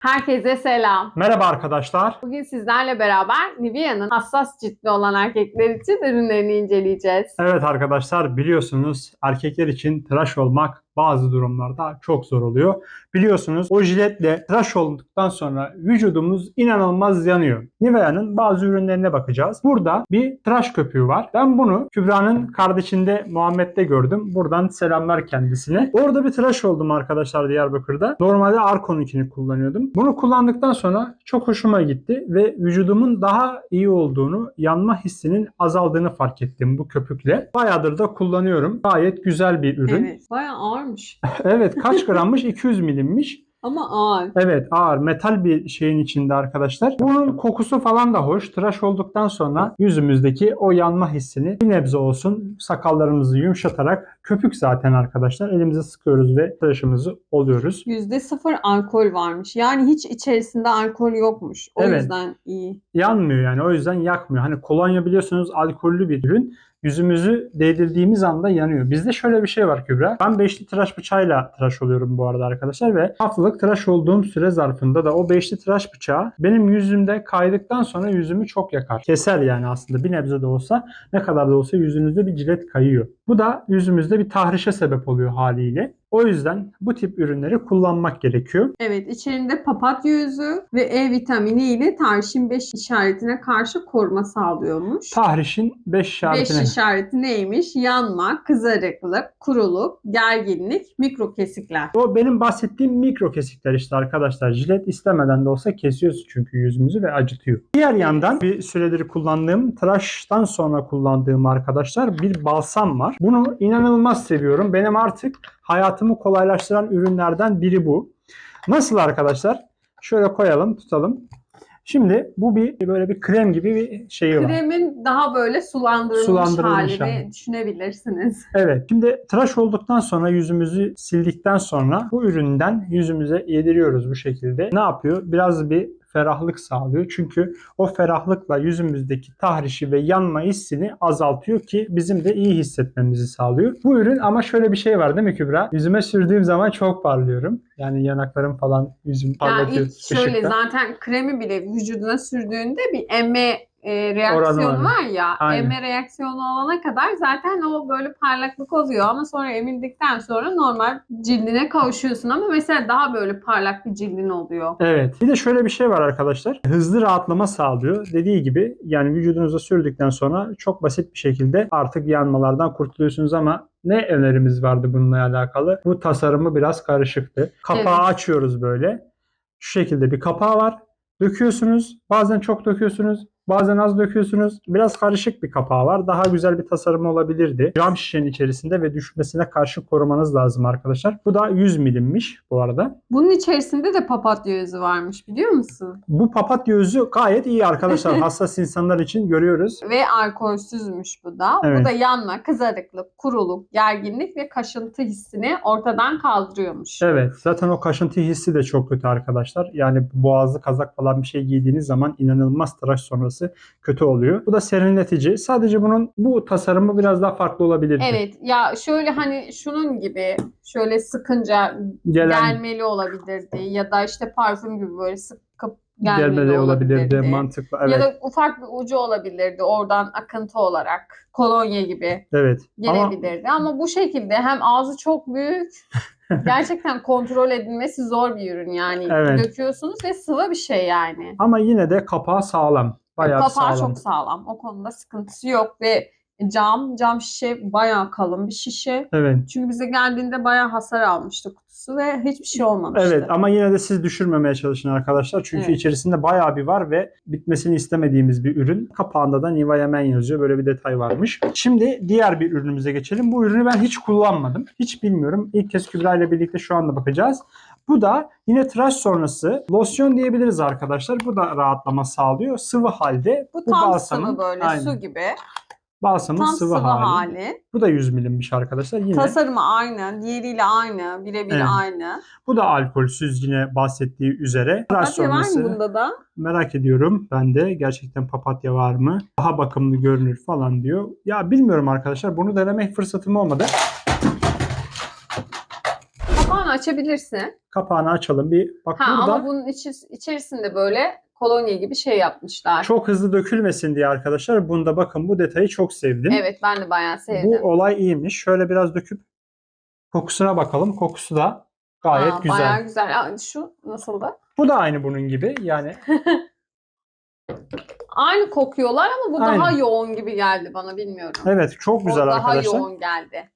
Herkese selam. Merhaba arkadaşlar. Bugün sizlerle beraber Nivea'nın hassas ciltli olan erkekler için ürünlerini inceleyeceğiz. Evet arkadaşlar biliyorsunuz erkekler için tıraş olmak bazı durumlarda çok zor oluyor. Biliyorsunuz o jiletle tıraş olduktan sonra vücudumuz inanılmaz yanıyor. Nivea'nın bazı ürünlerine bakacağız. Burada bir tıraş köpüğü var. Ben bunu Kübra'nın kardeşinde Muhammed'de gördüm. Buradan selamlar kendisine. Orada bir tıraş oldum arkadaşlar Diyarbakır'da. Normalde Arkon'unkini kullanıyordum. Bunu kullandıktan sonra çok hoşuma gitti ve vücudumun daha iyi olduğunu, yanma hissinin azaldığını fark ettim bu köpükle. Bayağıdır da kullanıyorum. Gayet güzel bir ürün. Evet. Bayağı ağırmış. Evet kaç grammış? 200 milimmiş. Ama ağır. Evet ağır metal bir şeyin içinde arkadaşlar. Bunun kokusu falan da hoş. Tıraş olduktan sonra yüzümüzdeki o yanma hissini bir nebze olsun sakallarımızı yumuşatarak köpük zaten arkadaşlar. Elimize sıkıyoruz ve tıraşımızı oluyoruz. %0 alkol varmış. Yani hiç içerisinde alkol yokmuş. O Evet. yüzden iyi. Yanmıyor yani o yüzden yakmıyor. Hani kolonya biliyorsunuz alkollü bir ürün. Yüzümüzü değdirdiğimiz anda yanıyor. Bizde şöyle bir şey var Kübra. Ben beşli tıraş bıçağıyla tıraş oluyorum bu arada arkadaşlar ve haftalık tıraş olduğum süre zarfında da o beşli tıraş bıçağı benim yüzümde kaydıktan sonra yüzümü çok yakar. Keser yani aslında bir nebze de olsa ne kadar da olsa yüzünüzde bir cilet kayıyor. Bu da yüzümüzde bir tahrişe sebep oluyor haliyle. O yüzden bu tip ürünleri kullanmak gerekiyor. Evet içerisinde papatya özü ve E vitamini ile tarşin 5 işaretine karşı koruma sağlıyormuş. Tahrişin 5 5 işaretine. işareti neymiş? Yanma, kızarıklık, kuruluk, gerginlik, mikro kesikler. O benim bahsettiğim mikro kesikler işte arkadaşlar. Jilet istemeden de olsa kesiyoruz çünkü yüzümüzü ve acıtıyor. Diğer yandan bir süredir kullandığım, tıraştan sonra kullandığım arkadaşlar bir balsam var. Bunu inanılmaz seviyorum. Benim artık hayatımı kolaylaştıran ürünlerden biri bu. Nasıl arkadaşlar? Şöyle koyalım, tutalım. Şimdi bu bir böyle bir krem gibi bir şeyi var. Kremin daha böyle sulandırılmış, Sulandırılmış halini hali. düşünebilirsiniz. Evet. Şimdi tıraş olduktan sonra yüzümüzü sildikten sonra bu üründen yüzümüze yediriyoruz bu şekilde. Ne yapıyor? Biraz bir ferahlık sağlıyor. Çünkü o ferahlıkla yüzümüzdeki tahrişi ve yanma hissini azaltıyor ki bizim de iyi hissetmemizi sağlıyor. Bu ürün ama şöyle bir şey var değil mi Kübra? Yüzüme sürdüğüm zaman çok parlıyorum. Yani yanaklarım falan yüzüm Yani parlatıyor ilk şöyle ışıkta. zaten kremi bile vücuduna sürdüğünde bir emme e, reaksiyonu var ya. Aynen. Emme reaksiyonu olana kadar zaten o böyle parlaklık oluyor ama sonra emildikten sonra normal cildine kavuşuyorsun ama mesela daha böyle parlak bir cildin oluyor. Evet. Bir de şöyle bir şey var arkadaşlar. Hızlı rahatlama sağlıyor. Dediği gibi yani vücudunuza sürdükten sonra çok basit bir şekilde artık yanmalardan kurtuluyorsunuz ama ne önerimiz vardı bununla alakalı? Bu tasarımı biraz karışıktı. Kapağı Evet. açıyoruz böyle. Şu şekilde bir kapağı var. Döküyorsunuz. Bazen çok döküyorsunuz. Bazen az döküyorsunuz. Biraz karışık bir kapağı var. Daha güzel bir tasarım olabilirdi. Cam şişenin içerisinde ve düşmesine karşı korumanız lazım arkadaşlar. Bu da 100 milimmiş bu arada. Bunun içerisinde de papatya özü varmış biliyor musun? Bu papatya özü gayet iyi arkadaşlar. Hassas insanlar için görüyoruz. Ve alkolsüzmüş bu da. Evet. Bu da yanma, kızarıklık, kuruluk, gerginlik ve kaşıntı hissini ortadan kaldırıyormuş. Evet zaten o kaşıntı hissi de çok kötü arkadaşlar. Yani boğazlı kazak falan bir şey giydiğiniz zaman inanılmaz tıraş sonrası kötü oluyor. Bu da serinletici. Sadece bunun bu tasarımı biraz daha farklı olabilirdi. Evet ya şöyle hani şunun gibi şöyle sıkınca Gelen gelmeli olabilirdi ya da işte parfüm gibi böyle sıkıp gelmeli, gelmeli olabilirdi. olabilirdi. Mantıklı. Evet. Ya da ufak bir ucu olabilirdi oradan akıntı olarak kolonya gibi Evet. Ama gelebilirdi ama bu şekilde hem ağzı çok büyük gerçekten kontrol edilmesi zor bir ürün yani Evet. döküyorsunuz ve sıvı bir şey yani. ama yine de kapağı sağlam. Bayağı Kapağı sağlam. çok sağlam o konuda sıkıntısı yok ve cam cam şişe bayağı kalın bir şişe. Evet. Çünkü bize geldiğinde bayağı hasar almıştı kutusu ve hiçbir şey olmamıştı. Evet ama yine de siz düşürmemeye çalışın arkadaşlar. Çünkü Evet. içerisinde bayağı bir var ve bitmesini istemediğimiz bir ürün. Kapağında da Nivea Men yazıyor. Böyle bir detay varmış. Şimdi diğer bir ürünümüze geçelim. Bu ürünü ben hiç kullanmadım. Hiç bilmiyorum. İlk kez Kübra ile birlikte şu anda bakacağız. Bu da yine tıraş sonrası losyon diyebiliriz arkadaşlar. Bu da rahatlama sağlıyor. Sıvı halde. Bu tam balsamın- sıvı böyle Aynen. su gibi. Balsamın Tam sıvı, sıvı, hali. hali. Bu da 100 milimmiş arkadaşlar. Yine Tasarımı aynı. Diğeriyle aynı. Birebir Evet. aynı. bu da alkolsüz yine bahsettiği üzere. Tıraş Papatya var mı bunda da? Merak ediyorum ben de gerçekten papatya var mı? Daha bakımlı görünür falan diyor. Ya bilmiyorum arkadaşlar bunu deneme fırsatım olmadı. Açabilirsin. Kapağını açalım bir. Bak Ha burada ama bunun içi, içerisinde böyle kolonya gibi şey yapmışlar. çok hızlı dökülmesin diye arkadaşlar. Bunda bakın bu detayı çok sevdim. Evet ben de bayağı sevdim. Bu olay iyiymiş. Şöyle biraz döküp kokusuna bakalım. Kokusu da gayet Aa, güzel. Bayağı güzel. Şu nasıldı? Bu da aynı bunun gibi. Yani Aynı kokuyorlar ama bu daha Aynen. yoğun gibi geldi bana bilmiyorum. evet çok güzel o daha arkadaşlar. yoğun geldi.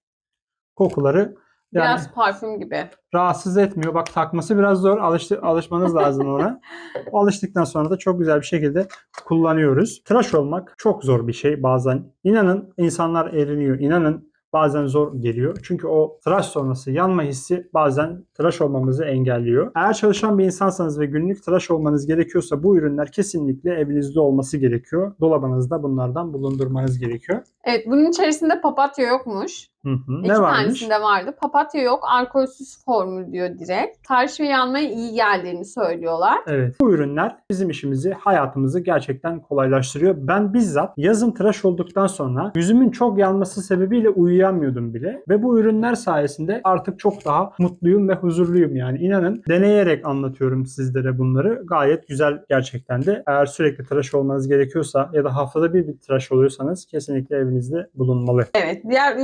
Kokuları yani Biraz parfüm gibi. rahatsız etmiyor. Bak takması biraz zor. Alıştı, alışmanız lazım ona. Alıştıktan sonra da çok güzel bir şekilde kullanıyoruz. Tıraş olmak çok zor bir şey bazen. İnanın insanlar eriniyor. İnanın bazen zor geliyor. Çünkü o tıraş sonrası yanma hissi bazen tıraş olmamızı engelliyor. Eğer çalışan bir insansanız ve günlük tıraş olmanız gerekiyorsa bu ürünler kesinlikle evinizde olması gerekiyor. Dolabınızda bunlardan bulundurmanız gerekiyor. Evet bunun içerisinde papatya yokmuş. Hı hı. İki Ne varmış? tanesinde vardı. Papatya yok. Alkolsüz formül diyor direkt. Tarih ve yanmaya iyi geldiğini söylüyorlar. Evet. Bu ürünler bizim işimizi, hayatımızı gerçekten kolaylaştırıyor. Ben bizzat yazın tıraş olduktan sonra yüzümün çok yanması sebebiyle uyuyamıyordum bile. Ve bu ürünler sayesinde artık çok daha mutluyum ve huzurluyum yani. İnanın deneyerek anlatıyorum sizlere bunları. Gayet güzel gerçekten de. Eğer sürekli tıraş olmanız gerekiyorsa ya da haftada bir bir tıraş oluyorsanız kesinlikle evinizde bulunmalı. Evet. Diğer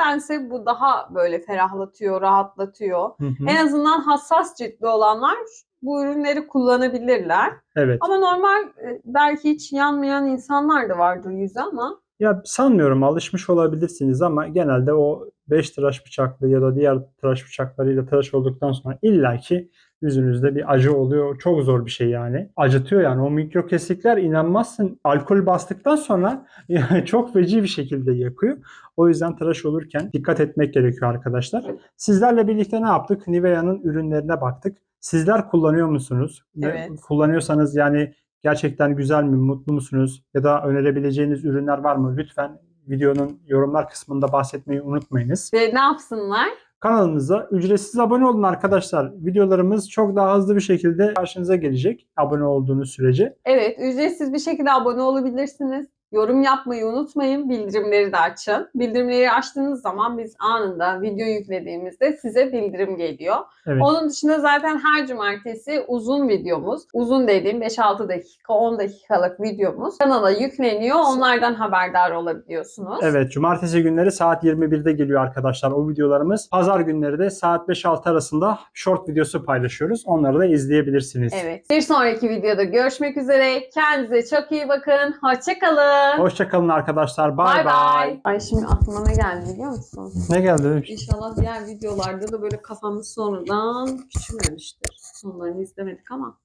ürünlerdense bu daha böyle ferahlatıyor, rahatlatıyor. Hı hı. En azından hassas ciltli olanlar bu ürünleri kullanabilirler. Evet. Ama normal e, belki hiç yanmayan insanlar da vardır yüzü ama Ya sanmıyorum alışmış olabilirsiniz ama genelde o 5 tıraş bıçaklı ya da diğer tıraş bıçaklarıyla tıraş olduktan sonra illaki yüzünüzde bir acı oluyor. Çok zor bir şey yani. Acıtıyor yani. O mikro kesikler inanmazsın. Alkol bastıktan sonra yani çok feci bir şekilde yakıyor. O yüzden tıraş olurken dikkat etmek gerekiyor arkadaşlar. Sizlerle birlikte ne yaptık? Nivea'nın ürünlerine baktık. Sizler kullanıyor musunuz? Ve Evet. Kullanıyorsanız yani gerçekten güzel mi, mutlu musunuz? Ya da önerebileceğiniz ürünler var mı? Lütfen videonun yorumlar kısmında bahsetmeyi unutmayınız. ve ne yapsınlar? Kanalımıza ücretsiz abone olun arkadaşlar. Videolarımız çok daha hızlı bir şekilde karşınıza gelecek abone olduğunuz sürece. Evet, ücretsiz bir şekilde abone olabilirsiniz. Yorum yapmayı unutmayın. Bildirimleri de açın. Bildirimleri açtığınız zaman biz anında video yüklediğimizde size bildirim geliyor. Evet. Onun dışında zaten her cumartesi uzun videomuz, uzun dediğim 5-6 dakika, 10 dakikalık videomuz kanala yükleniyor. Onlardan haberdar olabiliyorsunuz. Evet, cumartesi günleri saat 21'de geliyor arkadaşlar o videolarımız. Pazar günleri de saat 5-6 arasında short videosu paylaşıyoruz. Onları da izleyebilirsiniz. Evet. Bir sonraki videoda görüşmek üzere. Kendinize çok iyi bakın. Hoşçakalın. Hoşçakalın arkadaşlar. Bay Bay. Ay şimdi aklıma ne geldi biliyor musun? Ne geldi? İnşallah diğer videolarda da böyle kafamız sonradan küçülmemiştir. Sonlarını izlemedik ama.